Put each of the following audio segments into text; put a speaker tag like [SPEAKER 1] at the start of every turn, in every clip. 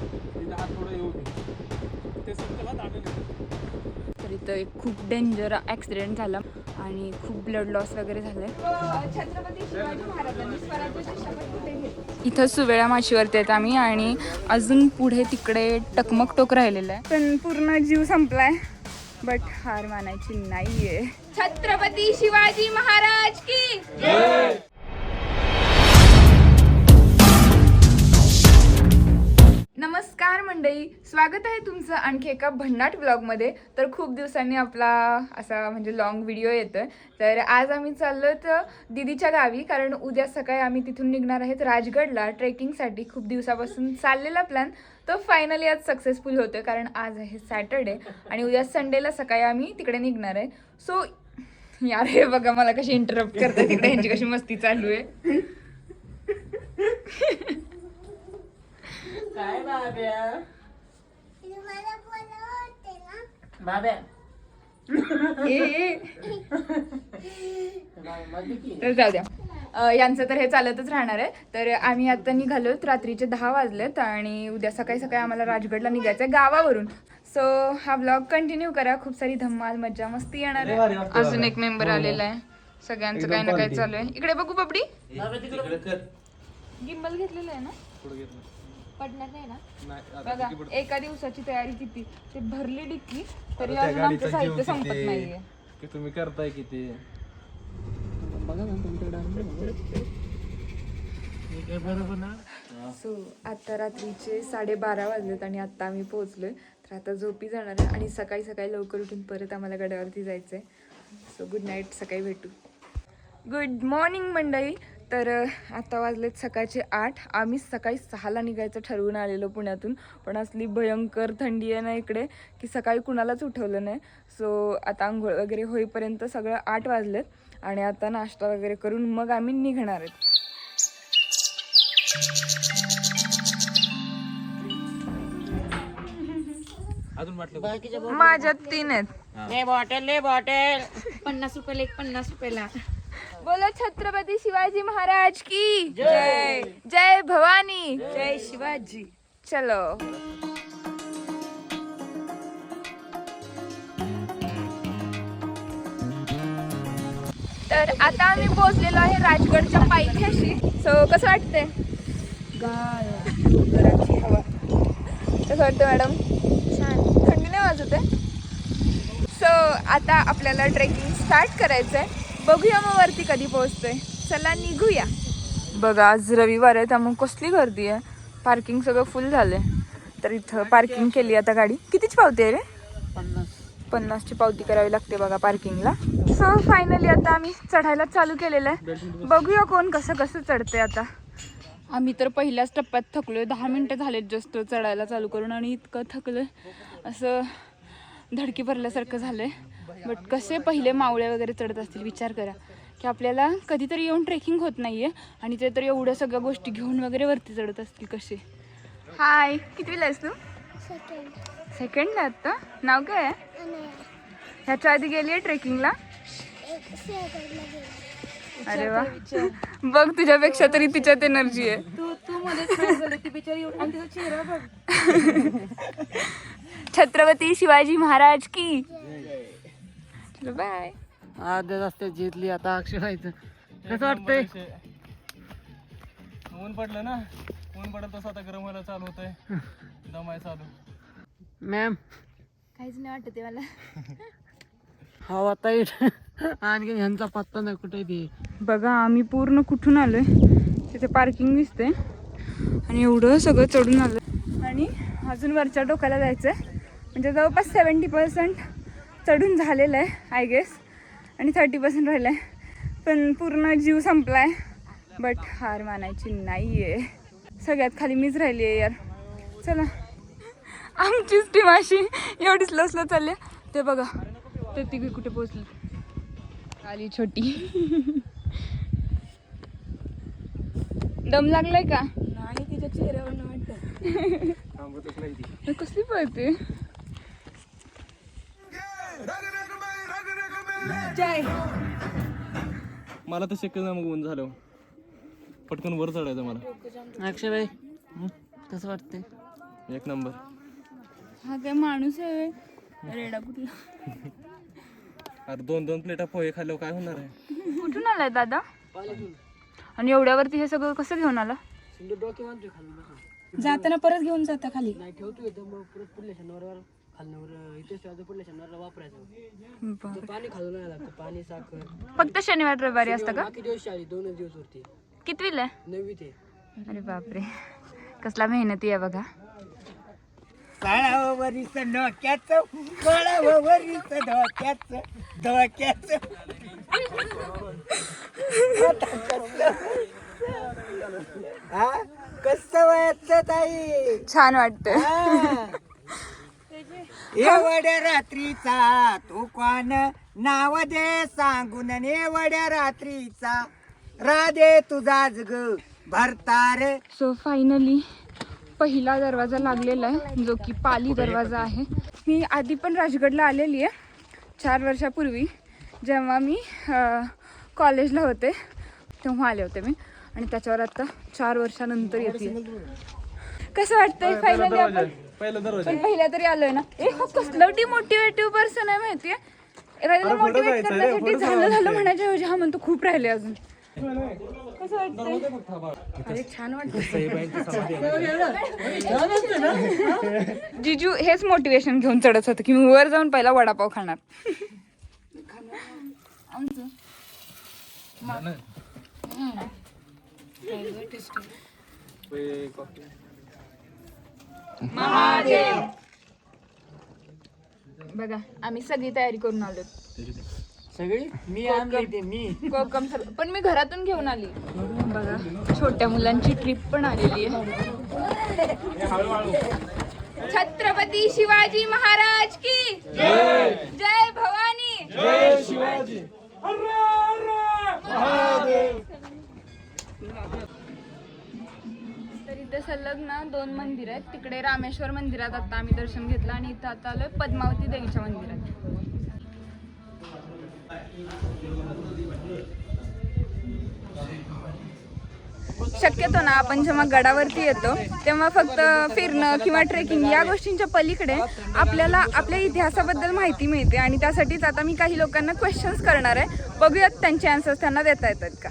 [SPEAKER 1] तिथे हात थोडं येऊ दे. ते सुटला दाबेल.
[SPEAKER 2] तर इथं एक खूप डेंजर ॲक्सिडेंट झाला आणि खूप ब्लड लॉस वगैरे झालंय. छत्रपती शिवाजी महाराजांनी स्वराज्याची शपथ कुठे घेतली? इथं सुवेळा माशीवरती आहेत आम्ही आणि अजून पुढे तिकडे टकमक टोक राहिलेलं आहे. पण पूर्ण जीव संपलाय बट हार मानायची नाहीये. छत्रपती शिवाजी महाराज की मंडळी स्वागत आहे तुमचं आणखी एका भन्नाट ब्लॉगमध्ये तर खूप दिवसांनी आपला असा म्हणजे लॉंग व्हिडिओ येतो तर आज आम्ही चाललो तर दिदीच्या गावी कारण उद्या सकाळी आम्ही तिथून निघणार आहेत राजगडला ट्रेकिंगसाठी. खूप दिवसापासून चाललेला प्लॅन तो फायनली आज सक्सेसफुल होतोय कारण आज आहे सॅटर्डे आणि उद्या संडेला सकाळी आम्ही तिकडे निघणार आहे. सो यार हे बघा मला कशी इंटरप्ट करतात तिकडे यांची कशी मस्ती चालू आहे.
[SPEAKER 3] काय बाब्या? बाब्या.
[SPEAKER 2] ए, ए.
[SPEAKER 3] मध्ये की
[SPEAKER 2] तर जाऊ द्या. अ, यांचं तर हे चालतच राहणार आहे. तर आम्ही आता निघालोत रात्रीचे दहा वाजलेत आणि उद्या सकाळी सकाळी आम्हाला राजगडला निघायचं आहे गावावरून. सो हा ब्लॉग कंटिन्यू करा. खूप सारी धम्माल मज्जा मस्ती येणार आहे. अजून एक मेंबर आलेला आहे. सगळ्यांचं काही ना काही चालू आहे. इकडे बघू बबडी गिंबल घेतलेलं आहे ना? पडणार नाही ना? बघा एका दिवसाची तयारी किती? ते भरली डिक्की तरी अजून आमचं साहित्य संपत? नाहीये.
[SPEAKER 1] की तुम्ही करताय किती?
[SPEAKER 3] बघा ना तुमच्याकडे बरोबर ना
[SPEAKER 2] सो आता रात्रीचे साडेबारा वाजलेत आणि आता आम्ही पोहोचलोय. तर आता झोपी जाणार आहे आणि सकाळी सकाळी लवकर उठून परत आम्हाला गड्यावरती जायचं आहे सो गुड नाईट सकाळी भेटू. गुड मॉर्निंग मंडळी. तर आता वाजलेत सकाळचे आठ. आम्ही सकाळी सहाला निघायचं ठरवून आलेलो पुण्यातून. पण असली भयंकर थंडी आहे ना इकडे की सकाळी कुणालाच उठवलं नाही. सो आता आंघोळ वगैरे होईपर्यंत सगळं आठ वाजलेत आणि आता नाश्ता वगैरे करून मग आम्ही निघणार आहेत. माझ्यात तीन आहेत.
[SPEAKER 3] ले बॉटल ले बॉटल.
[SPEAKER 4] पन्नास रुपयाला एक पन्नास रुपयाला.
[SPEAKER 2] बोलो छत्रपती शिवाजी महाराज की? जय. जय. भवानी.
[SPEAKER 4] जय शिवाजी.
[SPEAKER 2] चलो. तर आता आम्ही पोहोचलेलो आहे राजगडच्या पायथ्याशी. सो कसं वाटतंय? हवा. कसं वाटतं मॅडम? छान. थंडी नाही वाजत आहे? सो आता आपल्याला ट्रेकिंग स्टार्ट करायचं आहे बघूया मग वरती कधी पोहोचतोय. चला निघूया. बघा आज रविवार आहे त्यामुळे कसली गर्दी आहे. पार्किंग सगळं फुल झालंय. तर इथं पार्किंग केली आता गाडी. कितीची पावती आहे रे?
[SPEAKER 3] पन्नास.
[SPEAKER 2] पन्नासची पावती करावी लागते बघा पार्किंगला सो फायनली आता आम्ही चढायला चालू केलेलं आहे. बघूया कोण कसं कसं चढते आता. आम्ही तर पहिल्याच टप्प्यात थकलोय. दहा मिनटं झालेत जस्ट चढायला चालू करून आणि इतकं थकलोय. असं धडकी भरल्यासारखं झालंय. बट कसे पहिले मावळे वगैरे चढत असतील विचार करा. की आपल्याला कधीतरी येऊन ट्रेकिंग होत नाहीये आणि ते तर एवढ्या सगळ्या गोष्टी घेऊन वगैरे वरती चढत असतील कसे? हाय कितवीला आहेस तू?
[SPEAKER 5] सेकंड
[SPEAKER 2] सेकंडला आता नाव काय आहे? ह्याच्या आधी गेली आहे ट्रेकिंगला अरे वा. बघ तुझ्यापेक्षा तरी तिच्यात एनर्जी आहे.
[SPEAKER 4] तू तू मध्ये ती बिचारी एवढी- आणि तिचा चेहरा बघ.
[SPEAKER 2] छत्रपती शिवाजी महाराज की. चलो बाय
[SPEAKER 3] अर्ध्या रस्त्यात जितली आता अक्षय व्हायचं कसं वाटतंय?
[SPEAKER 1] ऊन पडलं ना? ऊन पडत तसं आता गरम व्हायला चालू होतंय. दमाय चालू.
[SPEAKER 3] मॅम
[SPEAKER 4] काहीच नाही वाटत मला.
[SPEAKER 3] हवा ताईट आणखी ह्यांचा पत्ता नाही कुठे ते
[SPEAKER 2] बघा आम्ही पूर्ण कुठून आलोय? तिथे पार्किंग दिसते आणि एवढं सगळं चढून आलं आणि अजून वरच्या टोकाला जायचं आहे म्हणजे जवळपास सेवन्टी पर्सेंट चढून झालेलं आहे आय गेस आणि थर्टी पर्सेंट राहिलं आहे पण पूर्ण जीव संपला आहे बट हार मानायची नाही आहे सगळ्यात खाली मीच राहिली आहे यार. चला. आमचीच टीम अशी. एवढी स्लो स्लो चालली आहे. ते बघा. ते तिघे कुठे पोचले आली छोटी. दम लागलाय का?
[SPEAKER 4] नाही तिच्या चेहऱ्यावर वाटत
[SPEAKER 2] कसली पळते?
[SPEAKER 4] जय.
[SPEAKER 1] मला तर शक्य नाही मग ऊन झालं. पटकन वर चढायचं मला.
[SPEAKER 3] अक्षय भाई कसं वाटतंय?
[SPEAKER 1] एक नंबर.
[SPEAKER 2] हा काय माणूस आहे? रेडा कुठला?
[SPEAKER 1] अरे दोन दोन प्लेटा पोहे खाल्ल्यावर काय होणार आहे?
[SPEAKER 2] कुठून आलाय दादा? आणि एवढ्यावरती हे सगळं कसं घेऊन आला.
[SPEAKER 4] जाताना परत घेऊन जाता खाली.
[SPEAKER 3] नाही ठेवतो इथेच ठेवायचं पुढल्या शनिवारला वापरायचं.
[SPEAKER 2] बरं.
[SPEAKER 3] पाणी खालून नाही लागतं पाणी साखर.
[SPEAKER 2] फक्त शनिवार रविवारी असतं का?
[SPEAKER 3] बाकी दिवस शाळी दोनच दिवस उरते
[SPEAKER 2] कितवीला? आहे?
[SPEAKER 3] नववी ते.
[SPEAKER 2] अरे बापरे. कसला मेहनती आहे बघा.
[SPEAKER 6] काळावरीच डोक्याचं काळावरीच डोक्याचं डोक्याचं. हा? कसं व्हायचं ताई?
[SPEAKER 2] छान वाटतं.
[SPEAKER 6] हा. एवढ्या रात्रीचा तू कोण नाव दे सांगून एवढ्या रात्रीचा. राधे तुझाच ग भरतार
[SPEAKER 2] सो फायनली पहिला दरवाजा लागलेला आहे जो की पाली दरवाजा आहे. मी आधी पण राजगडला आलेली आहे चार वर्षापूर्वी जेव्हा मी कॉलेजला होते तेव्हा आले होते मी. आणि त्याच्यावर आता चार वर्षानंतर येते. कसं वाटतंय फायनली आपण
[SPEAKER 1] पहिला दरवाजा.
[SPEAKER 2] पण पहिल्या तरी आलोय ना. ए हा कसलं डिमोटिवेटिव्ह पर्सन आहे माहितीये? मोटिवेट करण्यासाठी झालं झालं म्हणायच्या ऐवजी हा म्हणतो खूप राहिले अजून. कसं वाटतंय? अरे छान वाटत जिजू हेच मोटिवेशन घेऊन चढत होतं की मी वर जाऊन पहिला वडापाव खाणार. आमचं? बघा आम्ही सगळी तयारी करून आलो
[SPEAKER 3] सगळी? मी आणली मी.
[SPEAKER 2] कोकम सर- पण मी घरातून घेऊन आली. बघा छोट्या मुलांची ट्रिप पण आलेली आहे. छत्रपती शिवाजी महाराज की जय भवानी! तर इथे सलग ना दोन मंदिर आहेत. तिकडे रामेश्वर मंदिरात आता आम्ही दर्शन घेतलं आणि इथं आता आलोय पद्मावती देवीच्या मंदिरात. शक्यतो ना आपण जेव्हा गडावरती येतो तेव्हा फक्त फिरणं किंवा ट्रेकिंग या गोष्टींच्या पलीकडे आपल्याला आपल्या इतिहासाबद्दल माहिती मिळते आणि त्यासाठीच आता मी काही लोकांना क्वेश्चन्स करणार आहे. बघूयात त्यांचे आन्सर्स त्यांना देता येतात का?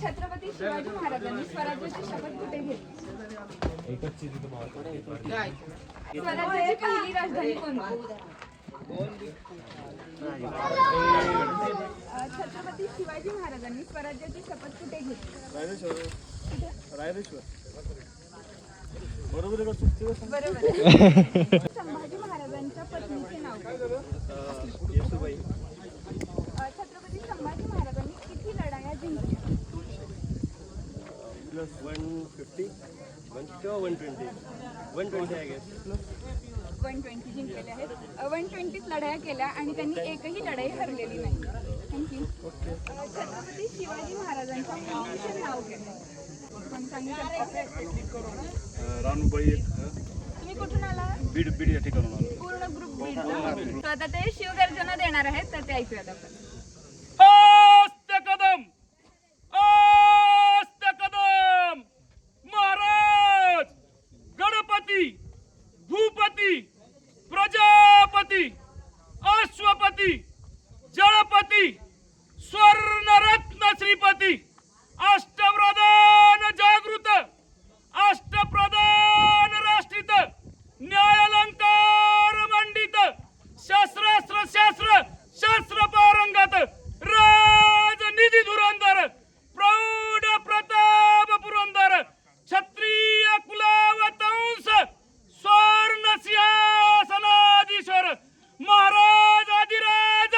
[SPEAKER 2] छत्रपती शिवाजी महाराजांनी स्वराज्याची शपथ कुठे घेतली? स्वराज्याची पहिली राजधानी कोणती? छत्रपती शिवाजी महाराजांनी स्वराज्याची शपथ कुठे घेतली? बरोबर. संभाजी महाराजांच्या पत्नीचे नाव छत्रपती संभाजी महाराजांनी किती लढाया जिंकल्या वन ट्वेंटी जिंकलेले आहेत वन ट्वेंटीच लढाया केल्या आणि त्यांनी एकही लढाई हरलेली नाही. थँक्यू छत्रपती शिवाजी महाराजांच्या मुलीचे नाव शकता? तुम्ही कुठून आला?
[SPEAKER 1] बीड बीड या ठिकाणून आलो.
[SPEAKER 2] पूर्ण ग्रुप तर आता ते शिवगर्जना देणार आहेत तर ते ऐकूयात आपण.
[SPEAKER 1] स्वर्णरत्न अष्टप्रधान जागृत अष्टप्रधान राष्ट्रित न्यायालंकार मंडित शस्त्रास्त्र शास्त्र शास्त्र पारंगत राजनिधी धुरंधर प्रौढ प्रताप पुरंदर क्षत्रिय कुलावतंस स्वर्ण सिंहासनाधीश्वर महाराज आदिराज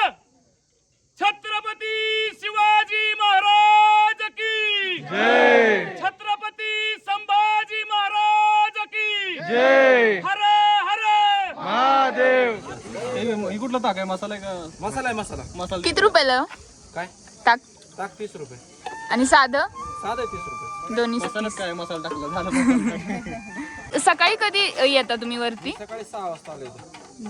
[SPEAKER 1] छत्रपती शिवाजी महाराज की छत्रपती संभाजी महाराज की हर हर महादेव कुठला ताक आहे मसाला आहे का मसाला आहे मसाला. मसाला
[SPEAKER 2] किती रुपयाला?
[SPEAKER 1] काय?
[SPEAKER 2] टाक.
[SPEAKER 1] ताक तीस रुपये.
[SPEAKER 2] आणि साधं?
[SPEAKER 1] साधा आहे तीस रुपये.
[SPEAKER 2] दोन्ही
[SPEAKER 1] मसालाच काय मसाला टाकला झालं
[SPEAKER 2] सकाळी कधी येता तुम्ही वरती?
[SPEAKER 1] सकाळी सहा वाजता आलो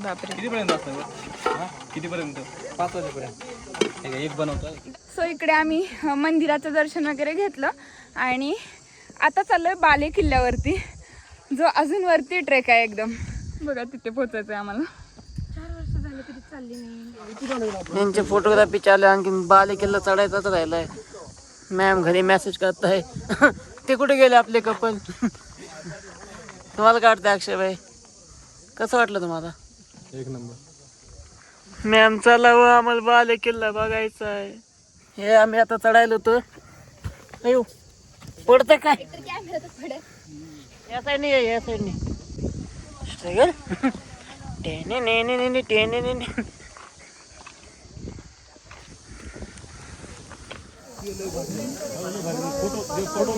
[SPEAKER 2] बापरे.
[SPEAKER 1] कितीपर्यंत असतं कितीपर्यंत? पाच वाजेपर्यंत. एक बनवतं
[SPEAKER 2] सो इकडे आम्ही अ, मंदिराचं दर्शन वगैरे घेतलं आणि आता चाललोय बाले किल्ल्यावरती जो अजून वरती ट्रेक आहे एकदम. बघा तिथे पोचायचं आहे आम्हाला.
[SPEAKER 3] यांचे फोटोग्राफी चालू आणखी बाले किल्ला चढायचाच राहिलाय. मॅम घरी मेसेज करत आहे ते कुठे गेले आपले कपल? तुम्हाला काय वाटतं अक्षय भाई कसं वाटलं तुम्हाला?
[SPEAKER 1] एक नंबर.
[SPEAKER 3] मॅम चला व आम्हाला बाले किल्ला बघायचा आहे. हे आम्ही आता चढायला होतो. अयो पडतं काय? या साईडने ये, या साईडने स्ट्रगल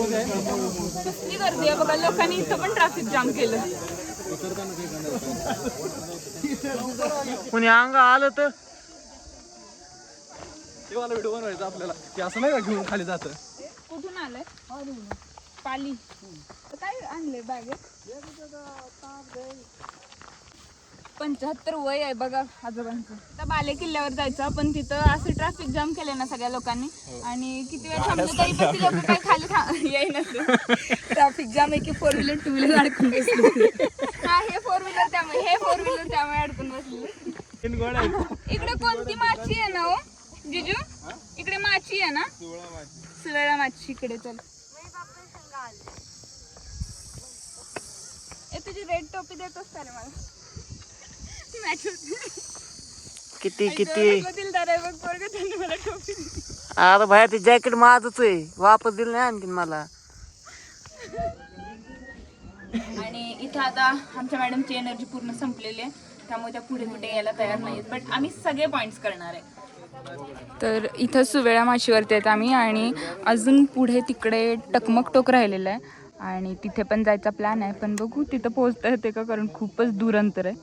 [SPEAKER 2] कसली गर्दी आहे बघा लोकांनी इथं पण ट्रॅफिक जाम केलं.
[SPEAKER 3] कुणी अंग आलं तर?
[SPEAKER 1] ते मला व्हिडिओ बनवायचा आपल्याला. की असं नाही का घेऊन खाली जातं?
[SPEAKER 2] कुठून आलंय? पाली. काय आणलंय बॅग पंच्याहत्तर वय आहे बघा आजोबांचं. आता बाले किल्ल्यावर जायचं पण तिथं असं ट्रॅफिक जाम केले ना सगळ्या लोकांनी. आणि किती वेळ थांबलं तरी पण ती लोक काय खाली था- येईनच ट्रॅफिक जाम आहे की फोर व्हीलर टू व्हीलर अडकून बसली. हा हे फोर व्हीलर त्यामुळे हे फोर व्हीलर त्यामुळे अडकून बसली. इकडे कोणती माची आहे ना हो? जिजू? इकडे माची आहे ना? सुरळा माची इकडे चल. ए तुझी रेड टोपी देतोस का रे मला.
[SPEAKER 3] किती किती. अरे बाहेर ते जॅकेट माझच आहे. वापस दिलं नाही आणखीन मला.
[SPEAKER 2] आणि इथं आता आमच्या मॅडमची एनर्जी पूर्ण संपलेली आहे. त्यामुळे त्या पुढे कुठे यायला तयार नाहीत बट आम्ही सगळे पॉईंट्स करणार आहे. तर इथं सुवेळा माशीवरती आहेत आम्ही आणि अजून पुढे तिकडे टकमक टोक राहिलेलं आहे. आणि तिथे पण जायचा प्लॅन आहे. पण बघू तिथं पोहोचता येते का? कारण खूपच दूर अंतर आहे.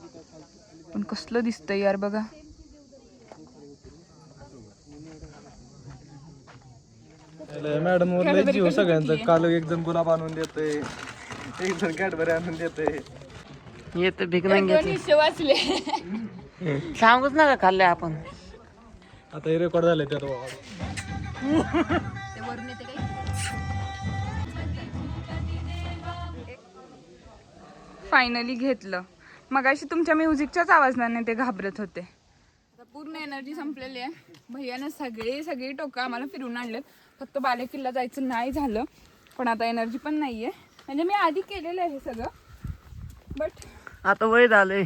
[SPEAKER 2] पण कसलं दिसतंय यार बघा.
[SPEAKER 1] मॅडम वर जीव सगळ्यांचा. काल एक जण गुलाब आणून देतोय. एक जण कॅडबरी आणून देतोय.
[SPEAKER 3] येत भीक नाही
[SPEAKER 2] दोन हिस्से वाचले
[SPEAKER 3] सांगूच नका खाल्ले आपण.
[SPEAKER 1] आता हे रेकॉर्ड झाले त्यात बाबा.
[SPEAKER 2] फायनली घेतलं. मगाशी तुमच्या म्युझिकच्याच आवाजाने ते घाबरत होते. आता पूर्ण एनर्जी संपलेली आहे. भैयानं सगळे सगळे टोकं आम्हाला फिरून आणलेत. फक्त बाले किल्ला जायचं नाही झालं पण आता एनर्जी पण नाही आहे म्हणजे मी आधी केलेलं आहे हे सगळं बट
[SPEAKER 3] आता वय झालंय.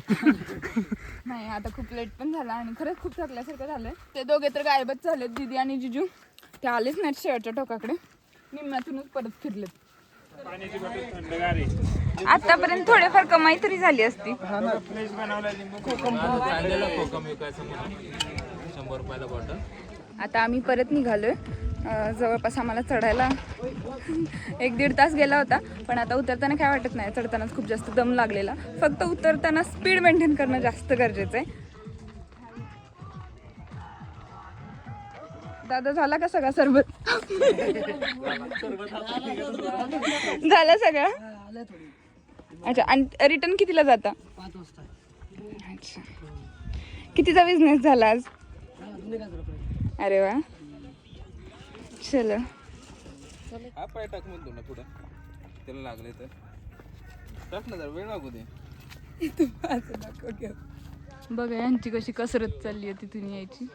[SPEAKER 2] नाही आता खूप लेट पण झाला आणि खरंच खूप थकल्यासारखं झालंय. ते दोघे तर गायबच झालेत दीदी आणि जिजू. ते आलेच नाहीत शेवटच्या टोकाकडे. निम्म्यातूनच परत फिरलेत. आतापर्यंत थोडेफार कमाई तरी झाली असती. आता आम्ही परत निघालोय. अं, जवळपास आम्हाला चढायला एक दीड तास गेला होता. पण आता उतरताना काय वाटत नाही. चढतानाच खूप जास्त दम लागलेला. फक्त उतरताना स्पीड मेंटेन करणं जास्त गरजेचं आहे. दादा झाला का सगळा सरबत? झाला सगळा? अच्छा आणि रिटर्न कितीला जाता?
[SPEAKER 3] पाच वाजता
[SPEAKER 2] अच्छा. कितीचा बिझनेस झाला आज? अरे वा. चलो.
[SPEAKER 1] हा पाय टाक म्हणतो ना पुढं त्याला लागले तर टाक ना जरा वेळ लागू दे
[SPEAKER 2] बघा यांची कशी कसरत चालली आहे तिथून यायची.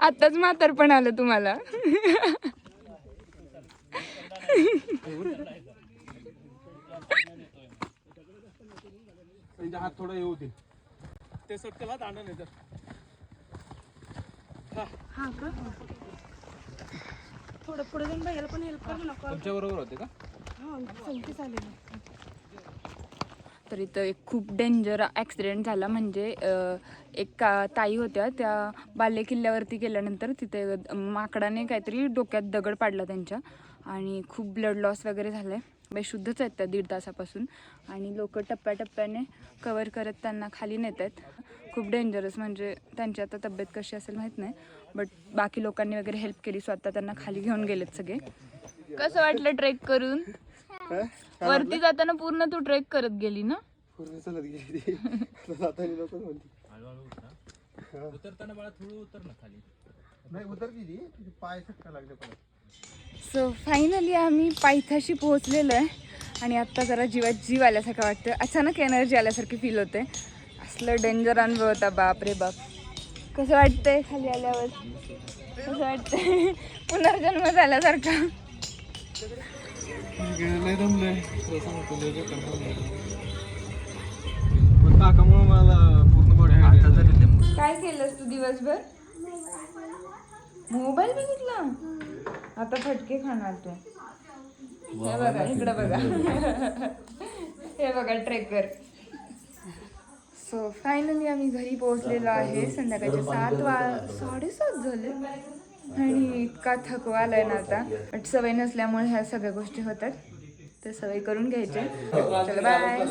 [SPEAKER 2] आताच म्हातारपण आलं तुम्हाला.
[SPEAKER 1] त्यांच्या हात थोडा येऊ दे ते सटकल हात आणा नाही तर.
[SPEAKER 4] थोडं पुढे जाऊन पण हेल्प करू नको.
[SPEAKER 1] तुमच्या बरोबर होते का?
[SPEAKER 2] तर इथं एक खूप डेंजर ॲक्सिडेंट झाला म्हणजे एक का ताई होत्या. त्या बाल्य किल्ल्यावरती गेल्यानंतर तिथे माकडाने काहीतरी डोक्यात दगड पाडला त्यांच्या. आणि खूप ब्लड लॉस वगैरे झालं आहे बेशुद्धच आहेत त्या दीड तासापासून. आणि लोक टप्प्याटप्प्याने कवर करत त्यांना खाली नेत आहेत. खूप डेंजरस म्हणजे त्यांची आता तब्येत कशी असेल माहीत नाही. बट बाकी लोकांनी वगैरे हेल्प केली स्वतः त्यांना खाली घेऊन गेलेत सगळे. कसं वाटलं ट्रेक करून? वरती जाताना पूर्ण तू ट्रेक करत गेली ना?
[SPEAKER 1] पूर्ण चलत गेली. उतरताना बाळा थोडं उतर ना खाली. नाही उतरली ती. पाय सटका लागले पण
[SPEAKER 2] सो फायनली आम्ही पायथ्याशी पोहोचलेलो आहे. आणि आत्ता जरा जीवात जीव आल्यासारखं वाटतं अचानक एनर्जी आल्यासारखी फील होते असलं डेंजर अनुभव होता बाप रे बाप. कसं वाटतंय खाली आल्यावर? कसं वाटतंय? पुनर्जन्म झाल्यासारखा. काय केलंस तू दिवसभर? मोबाईल बघितला? आता फटके खाणार तू. हे बघा इकडं बघा. हे बघा ट्रेकर. सो फायनली आम्ही घरी पोहोचलेलो आहे. संध्याकाळचे सात वा साडेसात झाले. आणि इतका थकवा आलाय ना आता. बट सवय नसल्यामुळे ह्या सगळ्या गोष्टी होतात. तर सवय करून घ्यायचे चला बाय